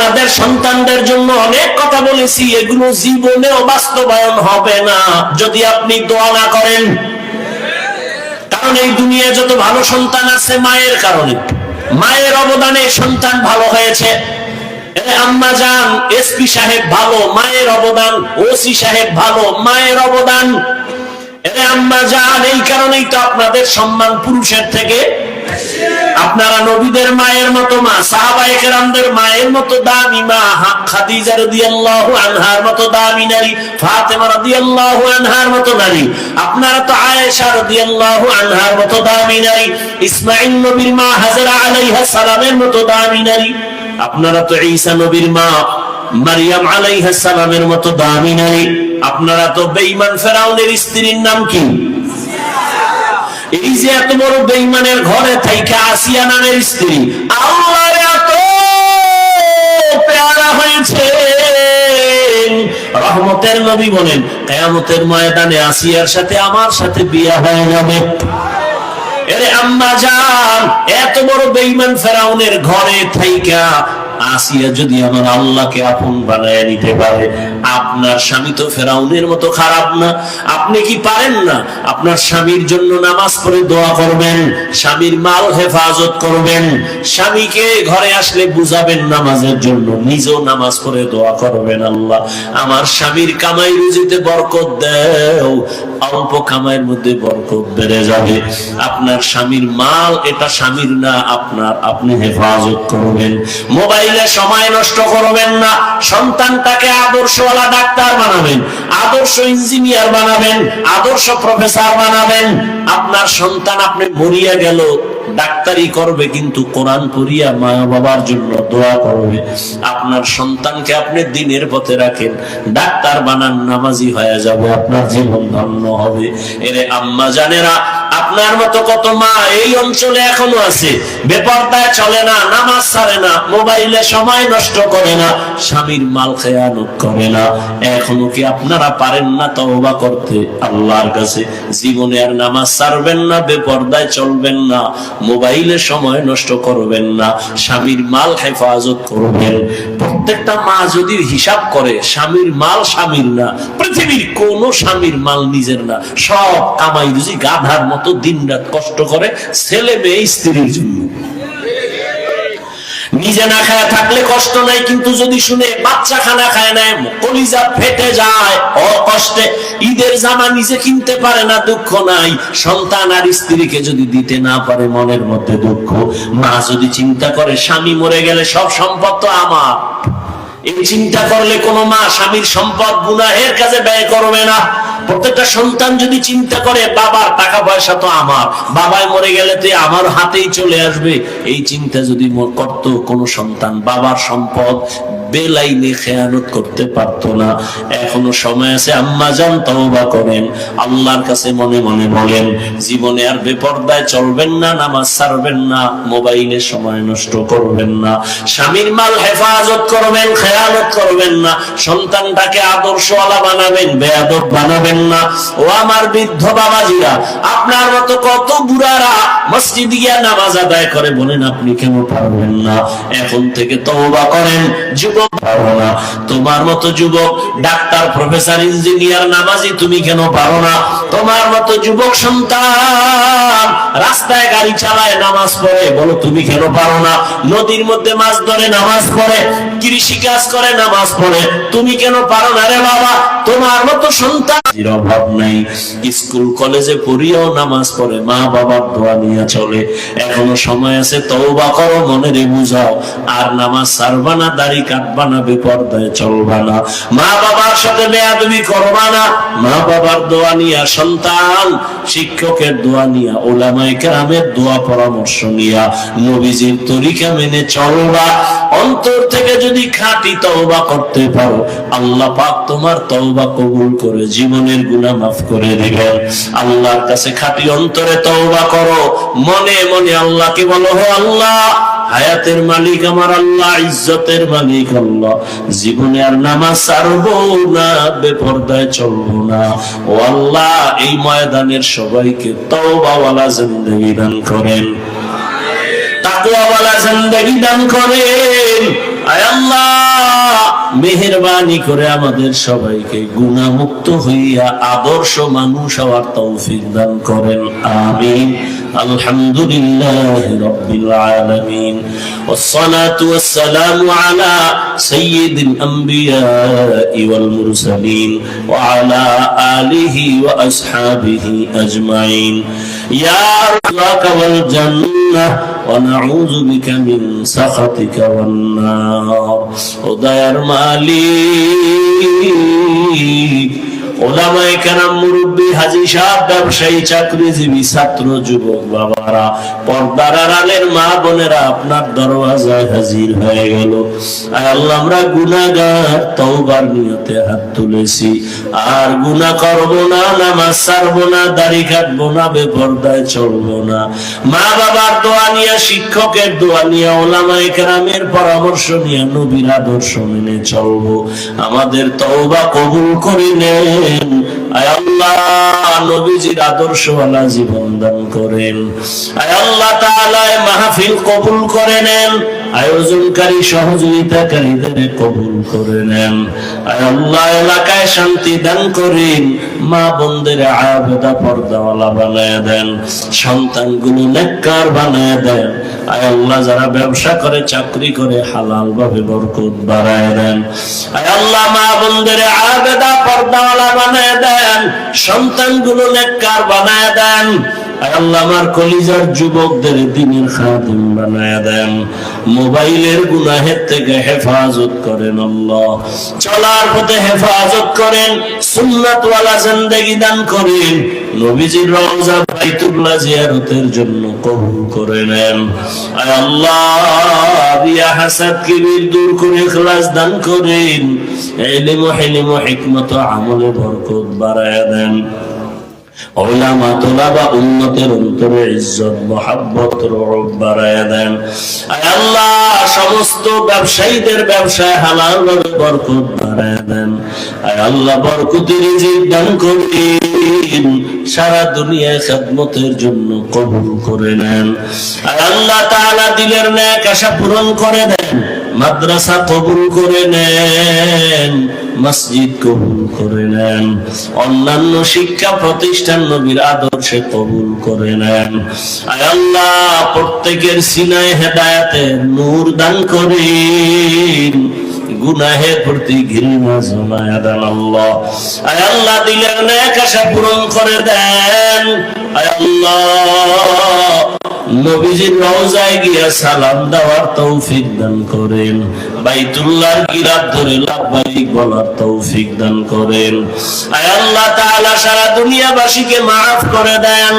আপনাদের সন্তানদের জন্য অনেক কথা বলেছি, এগুলো জীবনেও বাস্তবায়ন হবে না। যদি আপনি দোয়া না করেন, কারণ এই দুনিয়ায় যত ভালো সন্তান আছে মায়ের কারণে। মায়ের অবদানে সন্তান ভালো হয়েছে। আম্মা যান এসপি সাহেব ভালো, মায়ের অবদান, ওসি সাহেব ভালো, মায়ের অবদান। আম্মা যান, এই কারণেই তো আপনাদের সম্মান পুরুষের থেকে আপনারা নবীদের মায়ের মতো মা, সাহাবায়ে মায়ের মতো দামি মা খাদিজা আনহার মতো দামি নারী, ফাতেমা রাদিয়াল্লাহু আনহার মতো নারী, আপনারা তো আয়েশা রাদিয়াল্লাহু আনহার মতো দামি নারী, ইসমাঈল নবীর মা হাজরা আলাইহা সালামের মতো দামি নারী, আপনারা তো ঈসা নবীর মা মারিয়াম আলাইহা সালামের মতো দামি নারী, আপনারা তো বেঈমান ফেরাউনের স্ত্রীর নাম কি? এই যে এত বড় বেঈমানের ঘরে থাইকা আসিয়া নামের স্ত্রী, আল্লাহর এত পেয়ারা হয়েছে। রহমতের নবী বলেন, কেয়ামতের ময়দানে আসিয়ার সাথে আমার সাথে বিয়া হয়ে যাবে। এরে আম্মা যান এত বড় বেঈমান ফেরাউনের ঘরে থাইকা আসিয়া যদি আমার আল্লাহকে আপন বানায় নিতে পারে, আপনার স্বামী তো ফেরাউনের মতো খারাপ না। আপনি কি পারেন না? আপনার স্বামীর জন্য নামাজ পড়ে দোয়া করবেন, স্বামীর মাল হেফাজত করবেন, স্বামীকে ঘরে আসলে বুঝাবেন নামাজের জন্য, নিজেও নামাজ পড়ে দোয়া করবেন আল্লাহ। আমার স্বামীর কামাই রুজিতে বরকত দেও, অল্প কামাইয়ের মধ্যে বরকত বেড়ে যাবে। আপনার স্বামীর মাল এটা স্বামীর না, আপনার আপনি হেফাজত করবেন। মোবাইলে সময় নষ্ট করবেন না। সন্তানটাকে আদর্শওয়ালা ডাক্তার বানাবেন, আদর্শ ইঞ্জিনিয়ার বানাবেন, আদর্শ প্রফেসর বানাবেন। আপনার সন্তান আপনি মরিয়া গেল ডাক্তারি করবে কিন্তু কোরআন পড়িয়া মা বাবার জন্য দোয়া করবে। আপনার সন্তানকে আপনি দিনের পথে রাখেন, ডাক্তার বানান, নামাজি হয়ে যাবে, আপনার জীবন ধন্য হবে। এরে আম্মা জানেরা, আপনার মতো কত মা এই অঞ্চলে এখনও আছে। বেপরদায় চলে না, নামাজ ছাড়ে না, মোবাইলে সময় নষ্ট করে না, স্বামীর মাল খেয়ানত করে না। এখনও কি আপনারা পারেন না তওবা করতে? আল্লাহর কাছে জীবনে আর নামাজ ছাড়বেন না, বেপরদায় চলবেন না। মোবাইলে সময় নষ্ট করবেন না, স্বামীর মাল হেফাজত করবেন। প্রত্যেকটা মা যদি হিসাব করে, স্বামীর মাল স্বামীর না, পৃথিবীর কোন স্বামীর মাল নিজের না। সব কামাই রুজি গাধার মতো দিন রাত কষ্ট করে ছেলে মেয়ে স্ত্রীর জন্য। নিজে না খায় থাকলে কষ্ট নাই, কিন্তু যদি শুনে বাচ্চা খানা খায় না কলিজা ফেটে যায় ও কষ্টে ঈদের জামা নিজে কিনতে পারে না, দুঃখ নাই। সন্তান আর স্ত্রীকে যদি দিতে না পারে, মনের মধ্যে দুঃখ। মা যদি চিন্তা করে, স্বামী মরে গেলে সব সম্পদ তো আমার। এই চিন্তা করলে কোনো মা স্বামীর সম্পদ গুনাহের কাজে ব্যয় করবে না। প্রত্যেকটা সন্তান যদি চিন্তা করে, বাবার টাকা পয়সা তো আমার, বাবাই মরে গেলে তো আমার হাতেই চলে আসবে। এই চিন্তা যদি করত কোনো সন্তান, বাবার সম্পদ বেলাইনে খেয়ানত করতে পারতো না। এখনও সময় আছে, আম্মা তওবা করেন। আল্লাহর কাছে মনে মনে বলেন, জীবনে আর চলবেন না, নামাজ না, মোবাইলে সময় নষ্ট করবেন না। স্বামীর মাল হেফাজত করবেন খেয়ালত করবেন না। সন্তানটাকে আদর্শওয়ালা বানাবেন, বেয়াদব বানাবেন না। ও আমার বৃদ্ধ বাবাজিরা, আপনার মতো কত বুড়ারা মসজিদ গিয়া নামাজ আদায় করে বলেন, আপনি কেন পারবেন না? এখন থেকে তওবা করেন যুবক? পারো না। তোমার মতো যুবক, ডাক্তার, প্রফেসর, ইঞ্জিনিয়ার, নামাজি, তুমি কেন পারো না? তোমার মতো যুবক সন্তান, রাস্তায় গাড়ি চালায় নামাজ পড়ে, বলো তুমি কেন পারো না? নদীর মধ্যে মাছ ধরে, নামাজ পড়ে কৃষি কাজ করে, নামাজ পড়ে, তুমি কেন পারো না রে বাবা? তোমার মতো সন্তান। অভাব নাই। স্কুল, কলেজে পড়িয়াও নামাজ পড়ে, মা বাবার দোয়া নিয়ে চলে। এখনও সময় আছে, তওবা করো মনে রে বুঝাও। আর নামাজ সারবা না, দাড়ি কাটবা না বেপর্দায় চলবা না। মা বাবার সাথে বেয়াদবি করবা না। মা বাবার দোয়া নিয়া সন্তান, শিক্ষকের দোয়া নিয়া, ওলামায়ে কেরামের দোয়া পরামর্শ নিয়া। নবীজির তরিকা মেনে চলবা। অন্তর থেকে যদি খাঁটি তওবা করতে পারো, আল্লাহ পাক তোমার তওবা কবুল করে, জীবনের গুনাহ মাফ করে দিবেন আল্লাহর কাছে খাঁটি অন্তরে তওবা করো। মনে মনে আল্লাহকে বলো, হে আল্লাহ, হায়াতের মালিক আমার আল্লাহ, ইজ্জতের মালিক আল্লাহ। জীবনে আর নামাজ ছাড়বো না, বেপরদায় চলবো না। ও আল্লাহ, এই ময়দানের সবাইকে তওবাওয়ালা জিন্দেগি দান করেন। তাকওয়াওয়ালা জিন্দেগি দান করেন। মেহেরবানি করে আমাদের সবাইকে গুণামুক্ত হইয়া আদর্শ মানুষ হওয়ার তৌফিক দান করেন আমিন। الحمد لله رب العالمين. والصلاة والسلام على سيد الأنبياء والمرسلين وعلى آله وأصحابه أجمعين. يا أخلاق والجنة ونعوذ بك من سخطك والنار. ودير مالي ওলামায়ে কেরাম মুরব্বী হাজি সাহেব নিয়তে হাত তুলেছি। আর না, নামাজ না, দাড়ি কাটবো না, বেপর্দায় চলবো না। মা বাবার দোয়া নিয়ে, শিক্ষকের দোয়া নিয়ে, ওলামায়ে পরামর্শ নিয়ে, নবীর আদর্শ মেনে চলবো। আমাদের তওবা কবুল করে নেন আল্লাহ নবীজির আদর্শওয়ালা জীবন দান করেন। আয় আল্লাহ এই মাহফিল কবুল করে নেন, আয়োজনকারী সহযোগিতাকারীদের কবুল করে নেন। আয় আল্লাহ এলাকায় শান্তি দান করেন, মা বোনদের আবেদা পর্দাওয়ালা বানায় দেন, সন্তানগুলো নেককার বানায় দেন। আয় আল্লাহ যারা ব্যবসা করে, চাকরি করে হালাল ভাবে বরকত বাড়ায় দেন। আয় আল্লাহ মা বোনদের আবেদা পর্দাওয়ালা বানায় দেন, সন্তানগুলো মোবাইলের গুনাহের থেকে হেফাজত করেন আল্লাহ। চলার পথে হেফাজত করেন, সুন্নাতওয়ালা জিন্দেগি দান করেন। নবীজির রওজা বাইতুল্লাহ জিয়ারতের জন্য কবুল করে নেন। আয় আল্লাহ রিয়া হাসাদ কিবির দূর করে ইখলাস দান করেন। ইলম ও হিলম হিকমত আমলে বরকত বাড়ায় দেন। সারা দুনিয়ায় খেদমতের জন্য কবুল করে নেন। আল্লাহ তাআলা দিলের ন্যাক আশা পূরণ করে দেন। মাদ্রাসা কবুল করে নেন। মসজিদ কবুল করে নেন। অন্যান্য শিক্ষা প্রতিষ্ঠান নবীর আদর্শে কবুল করে নেন। আল্লাহ, প্রত্যেকের সিনায় হেদায়াতে নূর দান করেন। গুনাহের প্রতি ঘৃণা জমায় দেন আল্লাহ। আয় আল্লাহ দিলের ন্যাক আশা পূরণ করে দেন। আয় আল্লাহ নবীজির রওজায় গিয়া সালাম দেওয়ার তৌফিক দান করেন। বাইতুল্লাহর গিরাত ধরে লাভবাহিক বলার তৌফিক দান করেন। আয় আল্লাহ তাআলা সারা দুনিয়াবাসীকে মাফ করে দেন।